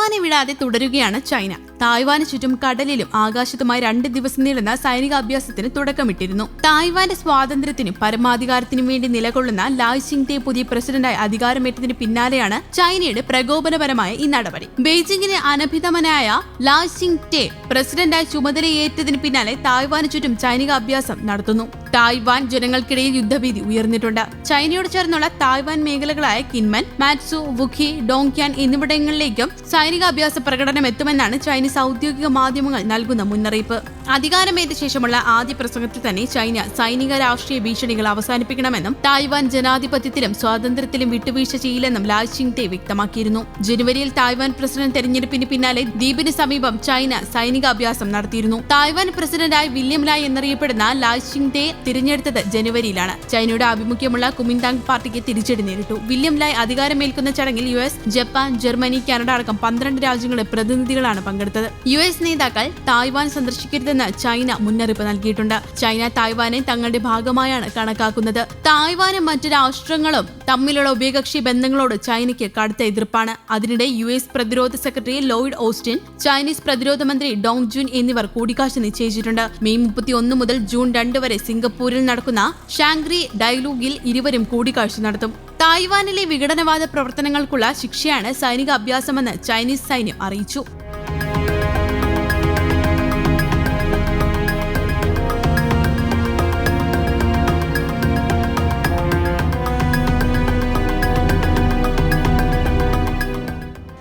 തായ്വാനെ വിടാതെ തുടരുകയാണ് China. Taiwan ചുറ്റും കടലിലും ആകാശത്തുമായി രണ്ട് ദിവസം നീളുന്ന സൈനികാഭ്യാസത്തിന് തുടക്കമിട്ടിരുന്നു. തായ്വാന്റെ സ്വാതന്ത്ര്യത്തിനും പരമാധികാരത്തിനും വേണ്ടി നിലകൊള്ളുന്ന ലായ് സിംഗ് തേ പുതിയ പ്രസിഡന്റായി അധികാരമേറ്റതിന് പിന്നാലെയാണ് ചൈനയുടെ പ്രകോപനപരമായ ഈ നടപടി. ബെയ്ജിംഗിന് അനഭിതമനായ ലായ് സിംഗ് തേ പ്രസിഡന്റായി ചുമതലയേറ്റതിന് പിന്നാലെ തായ്വാന് ചുറ്റും സൈനിക അഭ്യാസം നടത്തുന്നു. തായ്വാൻ ജനങ്ങൾക്കിടയിൽ യുദ്ധഭീതി ഉയർന്നിട്ടുണ്ട്. ചൈനയോട് ചേർന്നുള്ള തായ്വാൻ മേഖലകളായ കിൻമൻ മാറ്റ്സു വുഖി ഡോങ്ക്യാൻ എന്നിവിടങ്ങളിലേക്കും സൈനിക അഭ്യാസ പ്രകടനം എത്തുമെന്നാണ് ചൈനീസ് ഔദ്യോഗിക മാധ്യമങ്ങൾ നൽകുന്ന മുന്നറിയിപ്പ്. അധികാരമേറ്റ ശേഷമുള്ള ആദ്യ പ്രസംഗത്തിൽ തന്നെ ചൈന സൈനിക രാഷ്ട്രീയ ഭീഷണികൾ അവസാനിപ്പിക്കണമെന്നും തായ്വാൻ ജനാധിപത്യത്തിലും സ്വാതന്ത്ര്യത്തിലും വിട്ടുവീഴ്ച ചെയ്യില്ലെന്നും ലാൽ സിംഗ് തേ വ്യക്തമാക്കിയിരുന്നു. ജനുവരിയിൽ തായ്വാൻ പ്രസിഡന്റ് തെരഞ്ഞെടുപ്പിന് പിന്നാലെ ദ്വീപിന് സമീപം ചൈന സൈനിക അഭ്യാസം നടത്തിയിരുന്നു. തായ്വാൻ പ്രസിഡന്റായി വില്യം ലായ് എന്നറിയപ്പെടുന്ന ലാൽ സിംഗ് തേ തിരഞ്ഞെടുത്തത് ജനുവരിയിലാണ്. ചൈനയുടെ ആഭിമുഖ്യമുള്ള കുമിന്താങ് പാർട്ടിക്ക് തിരിച്ചടി നേരിട്ടു. വില്യം ലായ് അധികാരമേൽക്കുന്ന ചടങ്ങിൽ U S Japan Germany Canada അടക്കം പന്ത്രണ്ട് രാജ്യങ്ങളുടെ പ്രതിനിധികളാണ് പങ്കെടുത്തത്. യു എസ് നേതാക്കൾ തായ്വാൻ സന്ദർശിക്കരുതെന്ന് ചൈന മുന്നറിയിപ്പ് നൽകിയിട്ടുണ്ട്. ചൈന തായ്വാനെ തങ്ങളുടെ ഭാഗമായാണ് കണക്കാക്കുന്നത്. തായ്വാനും മറ്റ് രാഷ്ട്രങ്ങളും തമ്മിലുള്ള ഉഭയകക്ഷി ബന്ധങ്ങളോട് ചൈനയ്ക്ക് കടുത്ത എതിർപ്പാണ്. അതിനിടെ യു എസ് പ്രതിരോധ സെക്രട്ടറി ലോയിഡ് ഓസ്റ്റിൻ ചൈനീസ് പ്രതിരോധ മന്ത്രി ഡോങ് ജുൻ എന്നിവർ കൂടിക്കാഴ്ച നിശ്ചയിച്ചിട്ടുണ്ട്. മെയ് മുപ്പത്തി ഒന്ന് മുതൽ ജൂൺ രണ്ട് വരെ സിംഗപ്പൂരിൽ നടക്കുന്ന ഷാങ്ക്രി ഡയലോഗിൽ ഇരുവരും കൂടിക്കാഴ്ച നടത്തും. തായ്വാനിലെ വിഘടനവാദ പ്രവർത്തനങ്ങൾക്കുള്ള ശിക്ഷയാണ് സൈനിക അഭ്യാസമെന്ന് ചൈനീസ് സൈന്യം അറിയിച്ചു.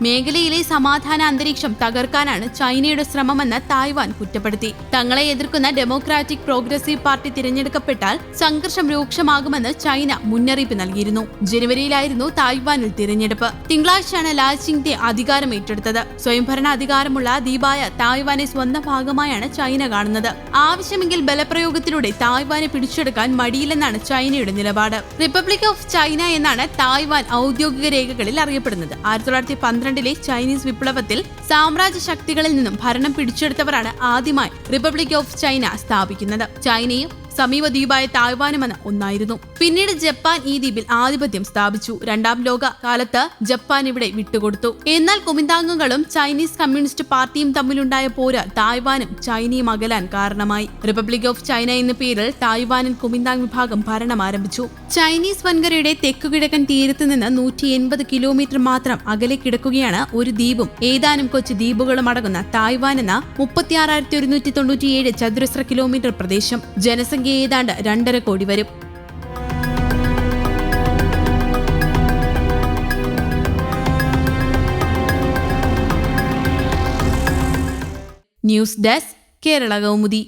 മേഖലയിലെ സമാധാന അന്തരീക്ഷം തകർക്കാനാണ് ചൈനയുടെ ശ്രമമെന്ന് തായ്വാൻ കുറ്റപ്പെടുത്തി. തങ്ങളെ എതിർക്കുന്ന ഡെമോക്രാറ്റിക് പ്രോഗ്രസീവ് പാർട്ടി തിരഞ്ഞെടുക്കപ്പെട്ടാൽ സംഘർഷം രൂക്ഷമാകുമെന്ന് ചൈന മുന്നറിയിപ്പ് നൽകിയിരുന്നു. ജനുവരിയിലായിരുന്നു തായ്വാനിൽ തിരഞ്ഞെടുപ്പ്. തിങ്കളാഴ്ചയാണ് ലാച്ചിങ് തേ അധികാരം ഏറ്റെടുത്തത്. സ്വയംഭരണ അധികാരമുള്ള ദ്വീപായ തായ്വാനെ സ്വന്തം ഭാഗമായാണ് ചൈന കാണുന്നത്. ആവശ്യമെങ്കിൽ ബലപ്രയോഗത്തിലൂടെ തായ്വാനെ പിടിച്ചെടുക്കാൻ മടിയില്ലെന്നാണ് ചൈനയുടെ നിലപാട്. റിപ്പബ്ലിക് ഓഫ് ചൈന എന്നാണ് തായ്വാൻ ഔദ്യോഗിക രേഖകളിൽ അറിയപ്പെടുന്നത്. ആയിരത്തി തൊള്ളായിരത്തി പന്ത്രണ്ടിലെ ചൈനീസ് വിപ്ലവത്തിൽ സാമ്രാജ്യ ശക്തികളിൽ നിന്നും ഭരണം പിടിച്ചെടുത്തവരാണ് ആദ്യമായി റിപ്പബ്ലിക് ഓഫ് ചൈന സ്ഥാപിക്കുന്നത്. ചൈനയും സമീപ ദ്വീപായ തായ്വാനുമെന്ന് ഒന്നായിരുന്നു. പിന്നീട് ജപ്പാൻ ഈ ദ്വീപിൽ ആധിപത്യം സ്ഥാപിച്ചു. രണ്ടാം ലോക കാലത്ത് ജപ്പാൻ ഇവിടെ വിട്ടുകൊടുത്തു. എന്നാൽ കുമിന്താംഗങ്ങളും ചൈനീസ് കമ്മ്യൂണിസ്റ്റ് പാർട്ടിയും തമ്മിലുണ്ടായ പോര് തായ്വാനും ചൈനയും അകലാൻ കാരണമായി. റിപ്പബ്ലിക് ഓഫ് ചൈന എന്ന പേരിൽ തായ്വാനിൽ കുമിന്താങ് വിഭാഗം ഭരണം ആരംഭിച്ചു. ചൈനീസ് വൻകരയുടെ തെക്കുകിഴക്കൻ തീരത്ത് നിന്ന് നൂറ്റി എൺപത് കിലോമീറ്റർ മാത്രം അകലെ കിടക്കുകയാണ് ഒരു ദ്വീപും. ഏതാനും കൊച്ചു ദ്വീപുകളും അടങ്ങുന്ന തായ്വാൻ എന്ന മുപ്പത്തിയാറായിരത്തി ഒരുന്നൂറ്റി തൊണ്ണൂറ്റിയേഴ് ചതുരശ്ര കിലോമീറ്റർ പ്രദേശം. ജനസംഖ്യ ഏതാണ്ട് രണ്ടര കോടി വരും. News desk Kerala Kaumudi.